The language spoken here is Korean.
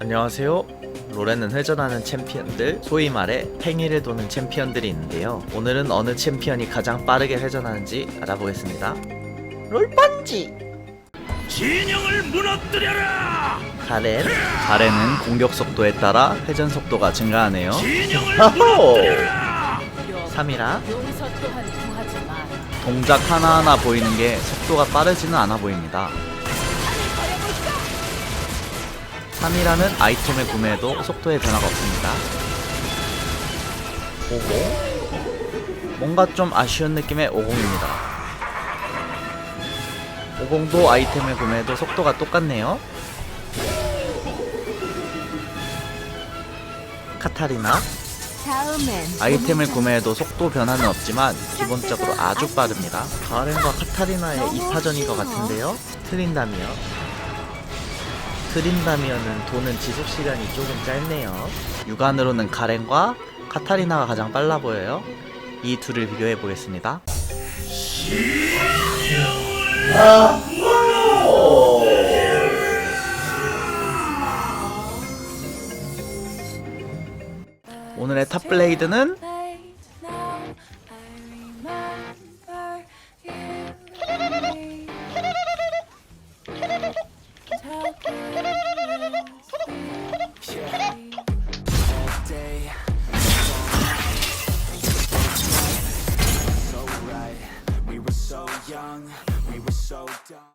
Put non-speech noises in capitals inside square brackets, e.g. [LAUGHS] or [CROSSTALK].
안녕하세요. 롤에는 회전하는 챔피언들, 소위 말해 팽이를 도는 챔피언들이 있는데요. 오늘은 어느 챔피언이 가장 빠르게 회전하는지 알아보겠습니다. 롤반지! 진영을 무너뜨려라! 가렌. 가렌은 공격 속도에 따라 회전 속도가 증가하네요. 진영을 [LAUGHS] 아호! 무너뜨려라! 3이라 용서 또한 구하지 마. 동작 하나하나 보이는 게 속도가 빠르지는 않아 보입니다. 3이라는 아이템을 구매해도 속도에 변화가 없습니다. 50 뭔가 좀 아쉬운 느낌의 50입니다. 50도 아이템을 구매해도 속도가 똑같네요. 카타리나 아이템을 구매해도 속도 변화는 없지만 기본적으로 아주 빠릅니다. 가렌과 카타리나의 2파전인 것 같은데요. 트린다미 어. 트린다미어는 도는 지속 시간이 조금 짧네요. 육안으로는 가렌과 카타리나가 가장 빨라 보여요. 이 둘을 비교해 보겠습니다. 오늘의 탑블레이드는 young, we were so dumb.